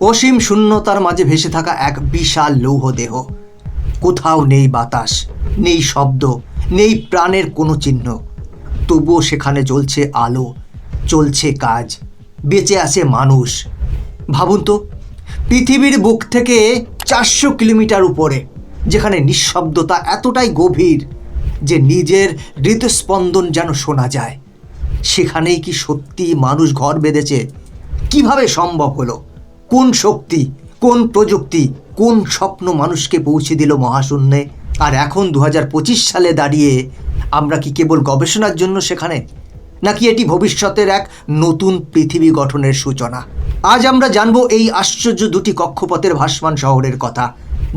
অসীম শূন্যতার মাঝে ভেসে থাকা এক বিশাল লৌহ দেহ। কোথাও নেই বাতাস, নেই শব্দ, নেই প্রাণের কোনো চিহ্ন। তবুও সেখানে জ্বলছে আলো, চলছে কাজ, বেঁচে আছে মানুষ। ভাবুন তো, পৃথিবীর বুক থেকে চারশো কিলোমিটার উপরে, যেখানে নিঃশব্দতা এতটাই গভীর যে নিজের হৃদস্পন্দন যেন শোনা যায়। সেখানেই কি সত্যি মানুষ ঘর বেঁধেছে? কীভাবে সম্ভব হলো? কোন শক্তি, কোন প্রযুক্তি, কোন স্বপ্ন মানুষকে পৌঁছে দিল মহাশূন্যে? আর এখন দু হাজার পঁচিশ সালে দাঁড়িয়ে আমরা কি কেবল গবেষণার জন্য সেখানে? নাকি এটি ভবিষ্যতের এক নতুন পৃথিবী গঠনের সূচনা? আজ আমরা জানব এই আশ্চর্য দুটি কক্ষপথের ভাসমান শহরের কথা,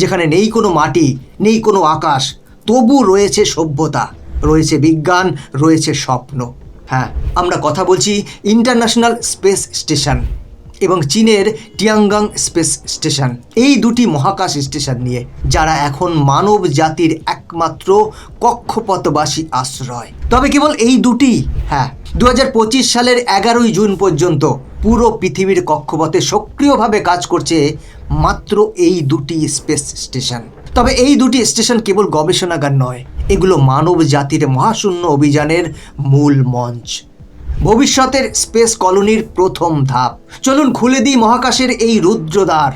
যেখানে নেই কোনো মাটি, নেই কোনো আকাশ, তবু রয়েছে সভ্যতা, রয়েছে বিজ্ঞান, রয়েছে স্বপ্ন। হ্যাঁ আমরা কথা বলছি ইন্টারন্যাশনাল স্পেস স্টেশন। এবং চীনের টিয়াঙ্গাং স্পেস স্টেশন। এই দুটি মহাকাশ স্টেশন নিয়ে, যারা এখন মানব জাতির একমাত্র কক্ষপথবাসী আশ্রয়। তবে কেবল এই দুটি? হ্যাঁ দু হাজার পঁচিশ সালের এগারোই জুন পর্যন্ত পুরো পৃথিবীর কক্ষপথে সক্রিয়ভাবে কাজ করছে মাত্র এই দুটি স্পেস স্টেশন। তবে এই দুটি স্টেশন কেবল গবেষণাগার নয়, এগুলো মানব জাতির মহাশূন্য অভিযানের মূল মঞ্চ। ভবিষ্যতের স্পেস কলোনির প্রথম ধাপ। চলুন খুলে দিই মহাকাশের এই রুদ্রদ্বার।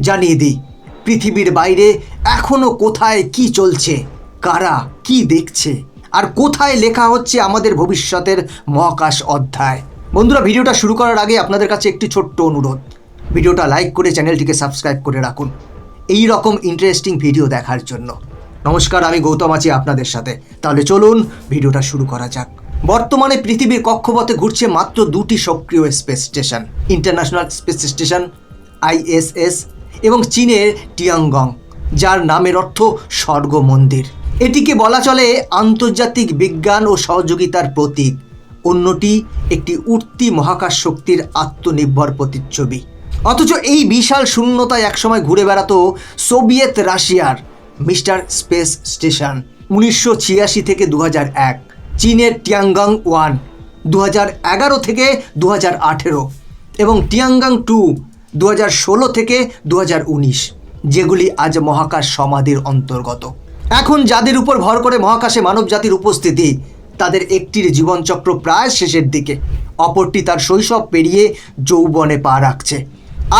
জানিয়ে দিই, পৃথিবীর বাইরে এখনও কোথায় কি চলছে, কারা কি দেখছে, আর কোথায় লেখা হচ্ছে আমাদের ভবিষ্যতের মহাকাশ অধ্যায়। বন্ধুরা, ভিডিওটা শুরু করার আগে আপনাদের কাছে একটি ছোট্ট অনুরোধ। ভিডিওটা লাইক করে চ্যানেলটিকে সাবস্ক্রাইব করে রাখুন। এই রকম ইন্টারেস্টিং ভিডিও দেখার জন্য। নমস্কার, আমি গৌতম আছি আপনাদের সাথে। তাহলে চলুন ভিডিওটা শুরু করা যাক। বর্তমানে পৃথিবীর কক্ষপথে ঘুরছে মাত্র দুটি সক্রিয় space station, international space station ISS এবং চীনের টিয়াংগং, যার নামের অর্থ স্বর্গ মন্দির। এটিকে বলা চলে আন্তর্জাতিক বিজ্ঞান ও সহযোগিতার প্রতীক। অন্যটি একটি উঠতি মহাকাশ শক্তির আত্মনির্ভর প্রতিচ্ছবি। অথচ এই বিশাল শূন্যতায় একসময় ঘুরে বেড়াতো সোভিয়েত রাশিয়ার মিস্টার স্পেস স্টেশন, উনিশশো ছিয়াশি থেকে দু এক। চীনের টিয়াঙ্গাং ওয়ান দু এগারো থেকে দু আঠেরো এবং টিয়াঙ্গাং টু দু ষোলো থেকে দু উনিশ, যেগুলি আজ মহাকাশ সমাধির অন্তর্গত। এখন যাদের উপর ভর করে মহাকাশে মানব জাতির উপস্থিতি, তাদের একটির জীবনচক্র প্রায় শেষের দিকে, অপরটি তার শৈশব পেরিয়ে যৌবনে পা রাখছে।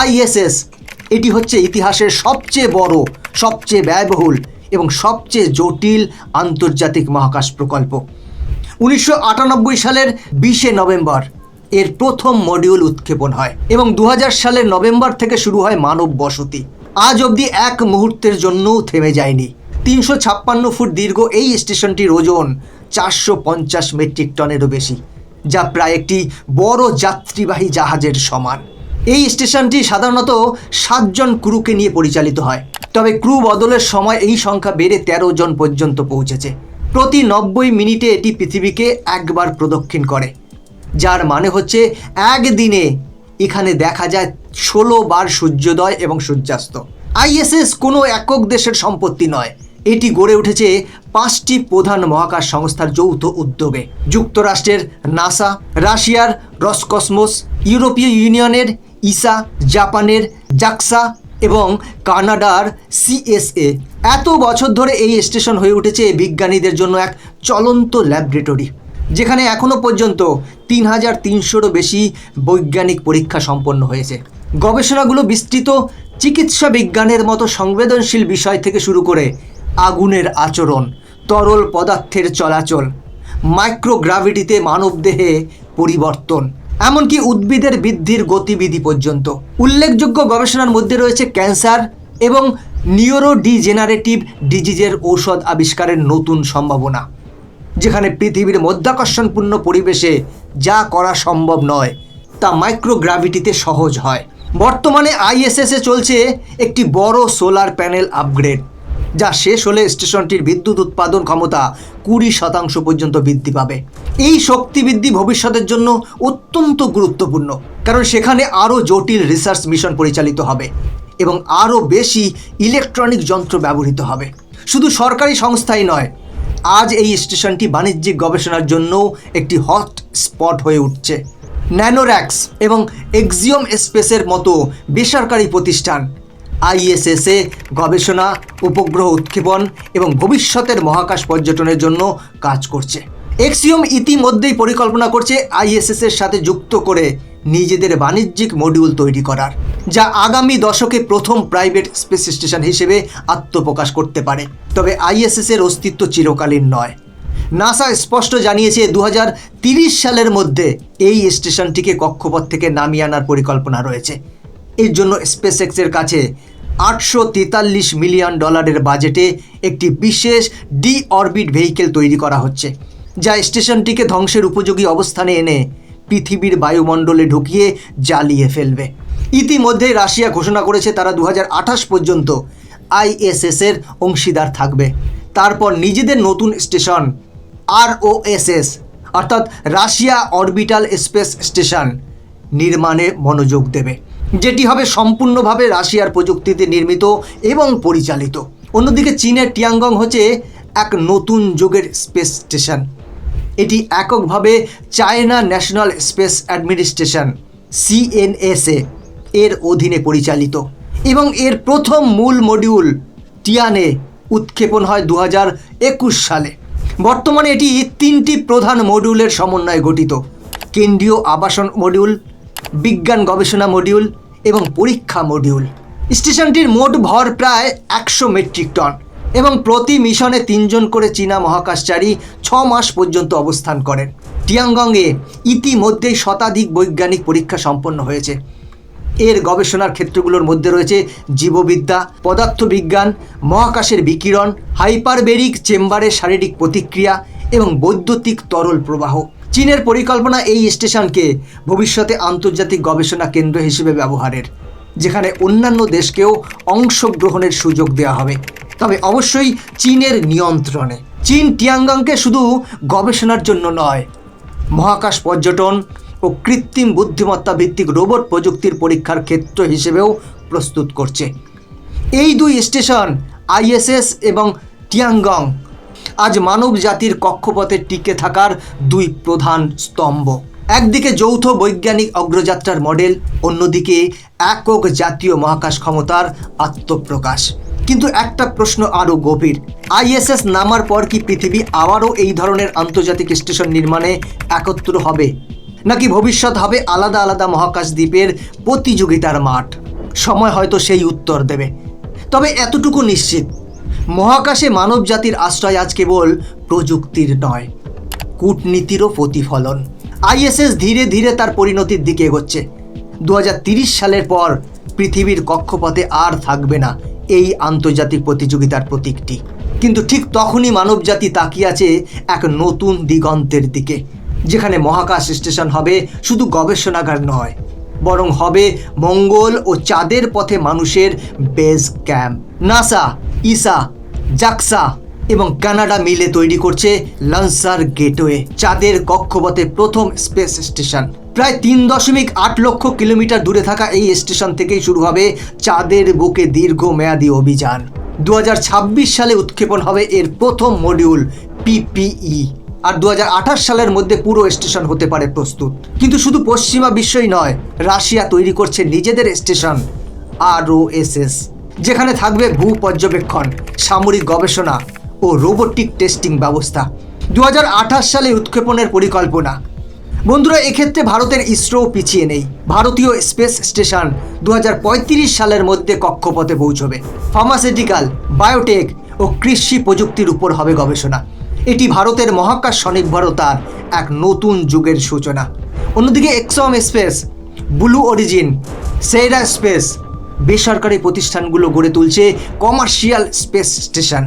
আইএসএস, এটি হচ্ছে ইতিহাসের সবচেয়ে বড়, সবচেয়ে ব্যয়বহুল এবং সবচেয়ে জটিল আন্তর্জাতিক মহাকাশ প্রকল্প। উনিশশো আটানব্বই সালের বিশে নভেম্বর এর প্রথম মডিউল উৎক্ষেপণ হয় এবং দু হাজার সালের নভেম্বর থেকে শুরু হয় মানব বসতি। আজ অবধি এক মুহূর্তের জন্যও থেমে যায়নি। তিনশো ছাপ্পান্ন ফুট দীর্ঘ এই স্টেশনটির ওজন চারশো পঞ্চাশ মেট্রিক টনেরও বেশি, যা প্রায় একটি বড় যাত্রীবাহী জাহাজের সমান। এই স্টেশনটি সাধারণত সাতজন ক্রুকে নিয়ে পরিচালিত হয়, তবে ক্রু বদলের সময় এই সংখ্যা বেড়ে তেরো জন পর্যন্ত পৌঁছেছে। প্রতি নব্বই মিনিটে এটি পৃথিবীকে একবার প্রদক্ষিণ করে, যার মানে হচ্ছে একদিনে এখানে দেখা যায় ষোলো বার সূর্যোদয় এবং সূর্যাস্ত। আইএসএস কোনো একক দেশের সম্পত্তি নয়। এটি গড়ে উঠেছে পাঁচটি প্রধান মহাকাশ সংস্থার যৌথ উদ্যোগে। যুক্তরাষ্ট্রের নাসা, রাশিয়ার রসকসমোস, ইউরোপীয় ইউনিয়নের ইসা, জাপানের জাক্সা এবং কানাডার সিএসএ। এত বছর ধরে এই স্টেশন হয়ে উঠেছে বিজ্ঞানীদের জন্য এক চলন্ত ল্যাবরেটরি, যেখানে এখনও পর্যন্ত তিন হাজার তিনশোরও বেশি বৈজ্ঞানিক পরীক্ষা সম্পন্ন হয়েছে। গবেষণাগুলো বিস্তৃত, চিকিৎসা বিজ্ঞানের মতো সংবেদনশীল বিষয় থেকে শুরু করে আগুনের আচরণ, তরল পদার্থের চলাচল, মাইক্রোগ্রাভিটিতে মানবদেহে পরিবর্তন এমনকি উদ্ভিদের বৃদ্ধির গতিবিধি পর্যন্ত। উল্লেখযোগ্য গবেষণার মধ্যে রয়েছে ক্যান্সার এবং নিউরো ডিজেনারেটিভ ডিজিজের ঔষধ আবিষ্কারের নতুন সম্ভাবনা, যেখানে পৃথিবীর মধ্যাকর্ষণপূর্ণ পরিবেশে যা করা সম্ভব নয়, তা মাইক্রোগ্রাভিটিতে সহজ হয়। বর্তমানে আইএসএসে চলছে একটি বড় সোলার প্যানেল আপগ্রেড। যা শেষ হলে স্টেশনটির বিদ্যুৎ উৎপাদন ক্ষমতা কুড়ি শতাংশ পর্যন্ত বৃদ্ধি পাবে। এই শক্তি বৃদ্ধি ভবিষ্যতের জন্য অত্যন্ত গুরুত্বপূর্ণ, কারণ সেখানে আরও জটিল রিসার্চ মিশন পরিচালিত হবে এবং আরও বেশি ইলেকট্রনিক যন্ত্র ব্যবহৃত হবে। শুধু সরকারি সংস্থাই নয়, আজ এই স্টেশনটি বাণিজ্যিক গবেষণার জন্য একটি হট স্পট হয়ে উঠছে। ন্যানোর্যাক্স এবং এক্সিওম স্পেসের মতো বেসরকারি প্রতিষ্ঠান আইএসএসে গবেষণা, উপগ্রহ উৎক্ষেপণ এবং ভবিষ্যতের মহাকাশ পর্যটনের জন্য কাজ করছে। এক্সিওম ইতিমধ্যেই পরিকল্পনা করছে আইএসএস এর সাথে যুক্ত করে নিজেদের বাণিজ্যিক মডিউল তৈরি করার, যা আগামী দশকে প্রথম প্রাইভেট স্পেস স্টেশন হিসেবে আত্মপ্রকাশ করতে পারে। তবে আইএসএস এর অস্তিত্ব চিরকালীন নয়। নাসা স্পষ্ট জানিয়েছে দু সালের মধ্যে এই স্টেশনটিকে কক্ষপথ থেকে নামিয়ে আনার পরিকল্পনা রয়েছে। এর জন্য স্পেস এক্সের কাছে আটশো তেতাল্লিশ মিলিয়ন ডলারের বাজেটে একটি বিশেষ ডি অরবিট ভেহিকেল তৈরি করা হচ্ছে, যা স্টেশনটিকে ধ্বংসের উপযোগী অবস্থানে এনে পৃথিবীর বায়ুমণ্ডলে ঢুকিয়ে জ্বালিয়ে ফেলবে। ইতিমধ্যে রাশিয়া ঘোষণা করেছে তারা দু হাজার আঠাশ পর্যন্ত আইএসএস এর অংশীদার থাকবে। তারপর নিজেদের নতুন স্টেশন আরওএসএস, অর্থাৎ রাশিয়া অরবিটাল স্পেস স্টেশন, নির্মাণে মনোযোগ দেবে। যেটি হবে সম্পূর্ণভাবে রাশিয়ার প্রযুক্তিতে নির্মিত এবং পরিচালিত। অন্যদিকে চীনের টিয়াঙ্গং হচ্ছে এক নতুন যুগের স্পেস স্টেশন। এটি এককভাবে China national space administration, CNSA, এর অধীনে পরিচালিত। এবং এর প্রথম মূল মডিউল টিয়ানে উৎক্ষেপণ হয় দু সালে। বর্তমানে এটি তিনটি প্রধান মডিউলের সমন্বয়ে গঠিত। কেন্দ্রীয় আবাসন মডিউল বিজ্ঞান গবেষণা মডিউল এবং পরীক্ষা মডিউল স্টেশনটির মোট ভর প্রায় একশো মেট্রিক টন এবং প্রতি মিশনে তিনজন করে চীনা মহাকাশচারী ছ মাস পর্যন্ত অবস্থান করেন। টিয়াংগংয়ে ইতিমধ্যেই শতাধিক বৈজ্ঞানিক পরীক্ষা সম্পন্ন হয়েছে। এর গবেষণার ক্ষেত্রগুলোর মধ্যে রয়েছে জীববিদ্যা, পদার্থবিজ্ঞান, মহাকাশের বিকিরণ, হাইপারবেরিক চেম্বারের শারীরিক প্রতিক্রিয়া এবং বৈদ্যুতিক তরল প্রবাহ। চীনের পরিকল্পনা এই স্টেশনকে ভবিষ্যতে আন্তর্জাতিক গবেষণা কেন্দ্র হিসেবে ব্যবহারের, যেখানে অন্যান্য দেশকেও অংশগ্রহণের সুযোগ দেওয়া হবে। তবে অবশ্যই চীনের নিয়ন্ত্রণে। চীন টিয়াঙ্গাংকে শুধু গবেষণার জন্য নয়, মহাকাশ পর্যটন ও কৃত্রিম বুদ্ধিমত্তা ভিত্তিক রোবট প্রযুক্তির পরীক্ষার ক্ষেত্র হিসেবেও প্রস্তুত করছে। এই দুই স্টেশন, আইএসএস এবং টিয়াঙ্গং আজ মানব জাতির কক্ষপথে টিকে থাকার দুই প্রধান স্তম্ভ। একদিকে যৌথ বৈজ্ঞানিক অগ্রযাত্রার মডেল, অন্যদিকে একক জাতীয় মহাকাশ ক্ষমতার আত্মপ্রকাশ। কিন্তু একটা প্রশ্ন আরও গভীর, আইএসএস নামার পর কি পৃথিবী আবারও এই ধরনের আন্তর্জাতিক স্টেশন নির্মাণে একত্র হবে? নাকি ভবিষ্যৎ হবে আলাদা আলাদা মহাকাশ দ্বীপের প্রতিযোগিতার মাঠ? সময় হয়তো সেই উত্তর দেবে। তবে এতটুকু নিশ্চিত মহাকাশে মানব জাতির আশ্রয় আজ কেবল প্রযুক্তির নয়, কূটনীতিরও প্রতিফলন। আইএসএস ধীরে ধীরে তার পরিণতির দিকে এগোচ্ছে। দু সালের পর পৃথিবীর কক্ষপথে আর থাকবে না এই আন্তর্জাতিক প্রতিযোগিতার প্রতীকটি। কিন্তু ঠিক তখনই মানবজাতি তাকিয়ে আছে এক নতুন দিগন্তের দিকে, যেখানে মহাকাশ স্টেশন হবে শুধু গবেষণাগার নয়, বরং হবে মঙ্গল ও চাঁদের পথে মানুষের base camp. NASA ESA, JAXA এবং কানাডা মিলে তৈরি করছে লন্সার গেটওয়ে, চাঁদের কক্ষপথে প্রথম স্পেস স্টেশন। প্রায় তিন দশমিক আট লক্ষ কিলোমিটার দূরে থাকা এই স্টেশন থেকেই শুরু হবে চাঁদের বুকে দীর্ঘমেয়াদী অভিযান। দু হাজার ছাব্বিশ সালে উৎক্ষেপণ হবে এর প্রথম মডিউল পিপিই আর দু হাজার আঠাশ সালের মধ্যে পুরো স্টেশন হতে পারে প্রস্তুত। কিন্তু শুধু পশ্চিমা বিশ্বই নয়, রাশিয়া তৈরি করছে নিজেদের স্টেশন আরওএসএস যেখানে থাকবে ভূ পর্যবেক্ষণ, সামরিক গবেষণা ও রোবোটিক টেস্টিং ব্যবস্থা। দু হাজার আঠাশ সালে উৎক্ষেপণের পরিকল্পনা। বন্ধুরা, এক্ষেত্রে ভারতের ইসরো পিছিয়ে নেই। ভারতীয় স্পেস স্টেশন দু হাজার পঁয়ত্রিশ সালের মধ্যে কক্ষপথে পৌঁছবে। ফার্মাসিউটিক্যাল, বায়োটেক ও কৃষি প্রযুক্তির উপর হবে গবেষণা। এটি ভারতের মহাকাশ স্বনির্ভরতার এক নতুন যুগের সূচনা। অন্যদিকে, Axiom space, Blue Origin Sierra space বেসরকারি প্রতিষ্ঠানগুলো গড়ে তুলছে কমার্শিয়াল স্পেস স্টেশন,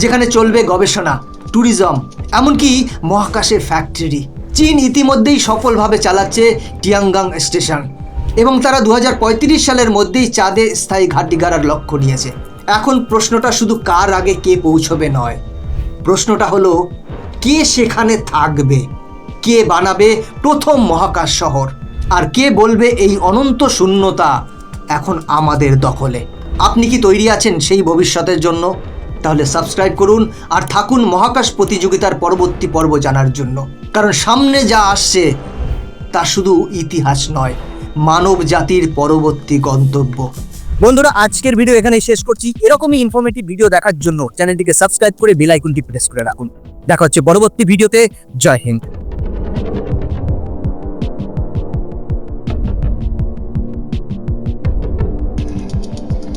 যেখানে চলবে গবেষণা, ট্যুরিজম, এমনকি মহাকাশের ফ্যাক্টরি। চীন ইতিমধ্যেই সফলভাবে চালাচ্ছে টিয়াংগাং স্টেশন, এবং তারা দু হাজার পঁয়ত্রিশ সালের মধ্যেই চাঁদে স্থায়ী ঘাঁটি গাড়ার লক্ষ্য নিয়েছে। এখন প্রশ্নটা শুধু কার আগে কে পৌঁছবে নয়, প্রশ্নটা হলো, কে সেখানে থাকবে? কে বানাবে প্রথম মহাকাশ শহর? আর কে বলবে এই অনন্ত শূন্যতা এখন আমাদের দখলে। আপনি কি তৈরি আছেন সেই ভবিষ্যতের জন্য? তাহলে সাবস্ক্রাইব করুন আর থাকুন মহাকাশ প্রতিযোগিতার পরবর্তী পর্ব জানার জন্য। কারণ সামনে যা আসছে, তা শুধু ইতিহাস নয়, মানব জাতির পরবর্তী গন্তব্য। বন্ধুরা, আজকের ভিডিও এখানে শেষ করছি। এরকমই ইনফরমেটিভ ভিডিও দেখার জন্য চ্যানেলটিকে সাবস্ক্রাইব করে বেল প্রেস করে রাখুন। দেখা হচ্ছে পরবর্তী ভিডিওতে জয় হিন্দ।